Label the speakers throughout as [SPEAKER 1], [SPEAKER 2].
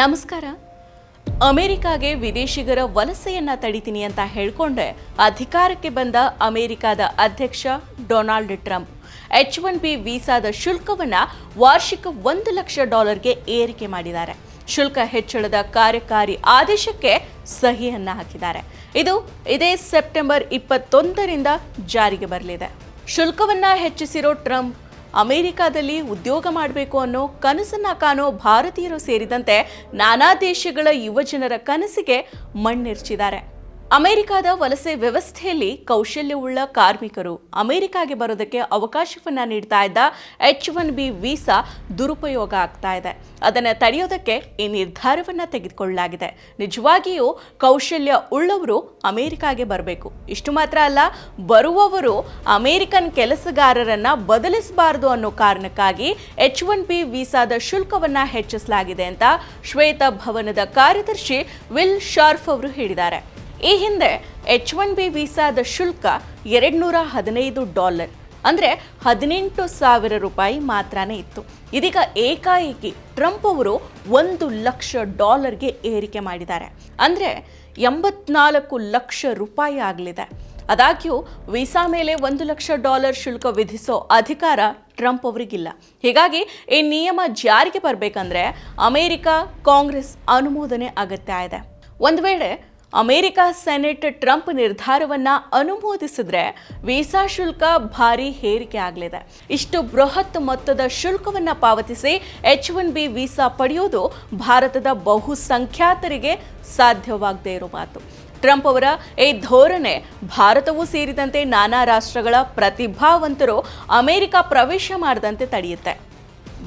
[SPEAKER 1] ನಮಸ್ಕಾರ. ಅಮೆರಿಕಾಗೆ ವಿದೇಶಿಗರ ವಲಸೆಯನ್ನ ತಡಿತೀನಿ ಅಂತ ಹೇಳ್ಕೊಂಡೆ ಅಧಿಕಾರಕ್ಕೆ ಬಂದ ಅಮೆರಿಕಾದ ಅಧ್ಯಕ್ಷ Donald Trump. H one B ವೀಸಾದ ಶುಲ್ಕವನ್ನ ವಾರ್ಷಿಕ ಒಂದು ಲಕ್ಷ ಡಾಲರ್ಗೆ ಏರಿಕೆ ಮಾಡಿದ್ದಾರೆ. ಶುಲ್ಕ ಹೆಚ್ಚಳದ ಕಾರ್ಯಕಾರಿ ಆದೇಶಕ್ಕೆ ಸಹಿಯನ್ನ ಹಾಕಿದ್ದಾರೆ. ಇದು ಇದೇ ಸೆಪ್ಟೆಂಬರ್ ಇಪ್ಪತ್ತೊಂದರಿಂದ ಜಾರಿಗೆ ಬರಲಿದೆ. ಶುಲ್ಕವನ್ನ ಹೆಚ್ಚಿಸಿರೋ ಟ್ರಂಪ್ ಅಮೆರಿಕಾದಲ್ಲಿ ಉದ್ಯೋಗ ಮಾಡಬೇಕು ಅನ್ನೋ ಕನಸನ್ನ ಕಾಣೋ ಭಾರತೀಯರು ಸೇರಿದಂತೆ ನಾನಾ ದೇಶಗಳ ಯುವಜನರ ಕನಸಿಗೆ ಮಣ್ಣಿರ್ಚಿದ್ದಾರೆ. ಅಮೆರಿಕದ ವಲಸೆ ವ್ಯವಸ್ಥೆಯಲ್ಲಿ ಕೌಶಲ್ಯವುಳ್ಳ ಕಾರ್ಮಿಕರು ಅಮೆರಿಕಾಗೆ ಬರೋದಕ್ಕೆ ಅವಕಾಶವನ್ನು ನೀಡ್ತಾ ಇದ್ದ ಎಚ್ ಒನ್ ಬಿ ವೀಸಾ ದುರುಪಯೋಗ ಆಗ್ತಾ ಇದೆ. ಅದನ್ನು ತಡೆಯೋದಕ್ಕೆ ಈ ನಿರ್ಧಾರವನ್ನು ತೆಗೆದುಕೊಳ್ಳಲಾಗಿದೆ. ನಿಜವಾಗಿಯೂ ಕೌಶಲ್ಯ ಉಳ್ಳವರು ಅಮೆರಿಕಾಗೆ ಬರಬೇಕು. ಇಷ್ಟು ಮಾತ್ರ ಅಲ್ಲ, ಬರುವವರು ಅಮೆರಿಕನ್ ಕೆಲಸಗಾರರನ್ನು ಬದಲಿಸಬಾರದು ಅನ್ನೋ ಕಾರಣಕ್ಕಾಗಿ ಎಚ್ ಒನ್ ಬಿ ವೀಸಾದ ಶುಲ್ಕವನ್ನು ಹೆಚ್ಚಿಸಲಾಗಿದೆ ಅಂತ ಶ್ವೇತ ಭವನದ ಕಾರ್ಯದರ್ಶಿ ವಿಲ್ ಶಾರ್ಫ್ ಅವರು ಹೇಳಿದ್ದಾರೆ. ಈ ಹಿಂದೆ ಎಚ್ ಒನ್ ಬಿ ವೀಸಾದ ಶುಲ್ಕ ಎರಡ್ನೂರ ಹದಿನೈದು ಡಾಲರ್. ಅಂದರೆ ಹದಿನೆಂಟು ಸಾವಿರ ರೂಪಾಯಿ ಮಾತ್ರನೇ ಇತ್ತು. ಇದೀಗ ಏಕಾಏಕಿ ಟ್ರಂಪ್ ಅವರು ಒಂದು ಲಕ್ಷ ಡಾಲರ್ಗೆ ಏರಿಕೆ ಮಾಡಿದ್ದಾರೆ. ಅಂದರೆ ಎಂಬತ್ನಾಲ್ಕು ಲಕ್ಷ ರೂಪಾಯಿ ಆಗಲಿದೆ. ಆದಾಗ್ಯೂ ವೀಸಾ ಮೇಲೆ ಒಂದು ಲಕ್ಷ ಡಾಲರ್ ಶುಲ್ಕ ವಿಧಿಸೋ ಅಧಿಕಾರ ಟ್ರಂಪ್ ಅವರಿಗಿಲ್ಲ. ಹೀಗಾಗಿ ಈ ನಿಯಮ ಜಾರಿಗೆ ಬರಬೇಕಂದ್ರೆ ಅಮೆರಿಕ ಕಾಂಗ್ರೆಸ್ ಅನುಮೋದನೆ ಅಗತ್ಯ ಇದೆ. ಒಂದು ವೇಳೆ ಅಮೆರಿಕ ಸೆನೆಟ್ ಟ್ರಂಪ್ ನಿರ್ಧಾರವನ್ನ ಅನುಮೋದಿಸಿದ್ರೆ ವೀಸಾ ಶುಲ್ಕ ಭಾರಿ ಹೇರಿಕೆ ಆಗಲಿದೆ. ಇಷ್ಟು ಬೃಹತ್ ಮೊತ್ತದ ಶುಲ್ಕವನ್ನ ಪಾವತಿಸಿ ಎಚ್ ಒನ್ ಬಿ ವೀಸಾ ಪಡೆಯೋದು ಭಾರತದ ಬಹುಸಂಖ್ಯಾತರಿಗೆ ಸಾಧ್ಯವಾಗದೇ ಇರೋ ಮಾತು. ಟ್ರಂಪ್ ಅವರ ಈ ಧೋರಣೆ ಭಾರತವೂ ಸೇರಿದಂತೆ ನಾನಾ ರಾಷ್ಟ್ರಗಳ ಪ್ರತಿಭಾವಂತರು ಅಮೆರಿಕ ಪ್ರವೇಶ ಮಾಡದಂತೆ ತಡೆಯುತ್ತೆ.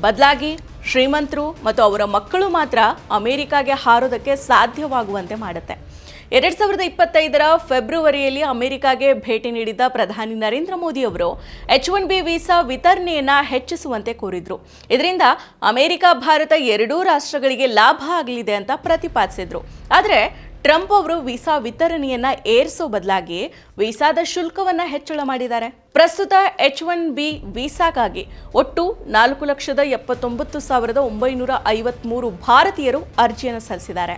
[SPEAKER 1] ಬದಲಾಗಿ ಶ್ರೀಮಂತರು ಮತ್ತು ಅವರ ಮಕ್ಕಳು ಮಾತ್ರ ಅಮೆರಿಕಾಗೆ ಹಾರೋದಕ್ಕೆ ಸಾಧ್ಯವಾಗುವಂತೆ ಮಾಡುತ್ತೆ. ಎರಡ್ ಸಾವಿರದ ಇಪ್ಪತ್ತೈದರ ಫೆಬ್ರವರಿಯಲ್ಲಿ ಅಮೆರಿಕಾಗೆ ಭೇಟಿ ನೀಡಿದ್ದ ಪ್ರಧಾನಿ ನರೇಂದ್ರ ಮೋದಿ ಅವರು, ಎಚ್ ಒನ್ ಬಿ ವೀಸಾ ವಿತರಣೆಯನ್ನ ಹೆಚ್ಚಿಸುವಂತೆ ಕೋರಿದ್ರು. ಇದರಿಂದ ಅಮೆರಿಕ, ಭಾರತ ಎರಡೂ ರಾಷ್ಟ್ರಗಳಿಗೆ ಲಾಭ ಆಗಲಿದೆ ಅಂತ ಪ್ರತಿಪಾದಿಸಿದ್ರು. ಆದರೆ ಟ್ರಂಪ್ ಅವರು ವೀಸಾ ವಿತರಣೆಯನ್ನ ಏರಿಸೋ ಬದಲಾಗಿ ವೀಸಾದ ಶುಲ್ಕವನ್ನ ಹೆಚ್ಚಳ ಮಾಡಿದ್ದಾರೆ. ಪ್ರಸ್ತುತ ಎಚ್ ಒನ್ ಬಿ ವೀಸಾಗಾಗಿ ಒಟ್ಟು ನಾಲ್ಕು ಲಕ್ಷದ ಎಪ್ಪತ್ತೊಂಬತ್ತು ಸಾವಿರದ ಒಂಬೈನೂರ ಐವತ್ಮೂರು ಭಾರತೀಯರು ಅರ್ಜಿಯನ್ನು ಸಲ್ಲಿಸಿದ್ದಾರೆ.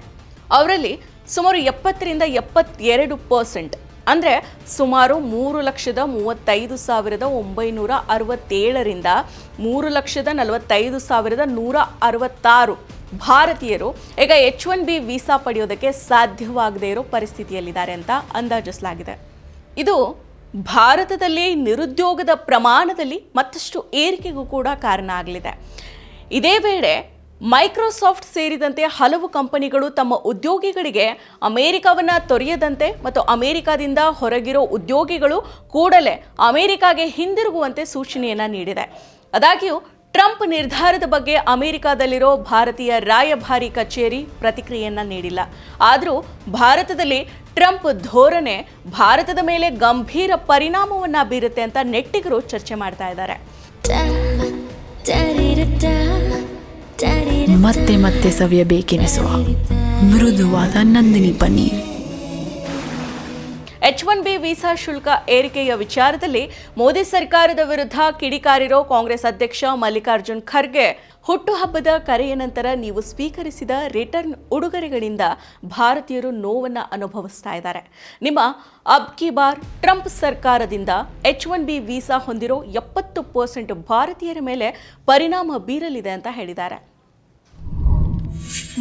[SPEAKER 1] ಅವರಲ್ಲಿ ಸುಮಾರು ಎಪ್ಪತ್ತರಿಂದ ಎಪ್ಪತ್ತೆರಡು ಪರ್ಸೆಂಟ್. ಅಂದರೆ ಸುಮಾರು ಮೂರು ಲಕ್ಷದ ಮೂವತ್ತೈದು ಸಾವಿರದ ಒಂಬೈನೂರ ಅರವತ್ತೇಳರಿಂದ ಮೂರು ಲಕ್ಷದ ನಲವತ್ತೈದು ಸಾವಿರದ ನೂರ ಅರವತ್ತಾರು ಭಾರತೀಯರು. ಈಗ ಎಚ್ ಒನ್ ಬಿ ವೀಸಾ ಪಡೆಯೋದಕ್ಕೆ ಸಾಧ್ಯವಾಗದೇ ಇರೋ ಪರಿಸ್ಥಿತಿಯಲ್ಲಿದ್ದಾರೆ ಅಂತ ಅಂದಾಜಿಸಲಾಗಿದೆ. ಇದು ಭಾರತದಲ್ಲಿ ನಿರುದ್ಯೋಗದ ಪ್ರಮಾಣದಲ್ಲಿ ಮತ್ತಷ್ಟು ಏರಿಕೆಗೂ ಕೂಡ ಕಾರಣ ಆಗಲಿದೆ. ಇದೇ ವೇಳೆ ಮೈಕ್ರೋಸಾಫ್ಟ್ ಸೇರಿದಂತೆ ಹಲವು ಕಂಪನಿಗಳು ತಮ್ಮ ಉದ್ಯೋಗಿಗಳಿಗೆ ಅಮೆರಿಕವನ್ನ ತೊರೆಯದಂತೆ ಮತ್ತು ಅಮೆರಿಕದಿಂದ ಹೊರಗಿರೋ ಉದ್ಯೋಗಿಗಳು ಕೂಡಲೇ ಅಮೆರಿಕಾಗೆ ಹಿಂದಿರುಗುವಂತೆ ಸೂಚನೆಯನ್ನು ನೀಡಿದೆ ಆದಾಗ್ಯೂ ಟ್ರಂಪ್ ನಿರ್ಧಾರದ ಬಗ್ಗೆ ಅಮೆರಿಕಾದಲ್ಲಿರೋ ಭಾರತೀಯ ರಾಯಭಾರಿ ಕಚೇರಿ ಪ್ರತಿಕ್ರಿಯೆಯನ್ನು ನೀಡಿಲ್ಲ ಆದರೂ ಭಾರತದಲ್ಲಿ ಟ್ರಂಪ್ ಧೋರಣೆ ಭಾರತದ ಮೇಲೆ ಗಂಭೀರ ಪರಿಣಾಮವನ್ನ ಬೀರುತ್ತೆ ಅಂತ ನೆಟ್ಟಿಗರು ಚರ್ಚೆ ಮಾಡ್ತಾ ಇದ್ದಾರೆ
[SPEAKER 2] ಮತ್ತೆ ಮತ್ತೆ ಸವಿಯಬೇಕೆನಿಸುವ ಮೃದುವಾದ Nandini paneer.
[SPEAKER 1] H one B visa ಶುಲ್ಕ ಏರಿಕೆಯ ವಿಚಾರದಲ್ಲಿ ಮೋದಿ ಸರ್ಕಾರದ ವಿರುದ್ಧ ಕಿಡಿಕಾರಿರೋ ಕಾಂಗ್ರೆಸ್ ಅಧ್ಯಕ್ಷ ಮಲ್ಲಿಕಾರ್ಜುನ್ ಖರ್ಗೆ. ಹುಟ್ಟುಹಬ್ಬದ ಕರೆಯ ನಂತರ ನೀವು ಸ್ವೀಕರಿಸಿದ ರಿಟರ್ನ್ ಉಡುಗೊರೆಗಳಿಂದ ಭಾರತೀಯರು ನೋವನ್ನು ಅನುಭವಿಸ್ತಾ ಇದ್ದಾರೆ. ನಿಮ್ಮ ಅಬ್ ಕಿ ಬಾರ್ ಟ್ರಂಪ್ ಸರ್ಕಾರದಿಂದ ಎಚ್ ಒನ್ ಬಿ ವೀಸಾ ಹೊಂದಿರೋ ಎಪ್ಪತ್ತು ಪರ್ಸೆಂಟ್ ಭಾರತೀಯರ ಮೇಲೆ ಪರಿಣಾಮ ಬೀರಲಿದೆ ಅಂತ ಹೇಳಿದ್ದಾರೆ.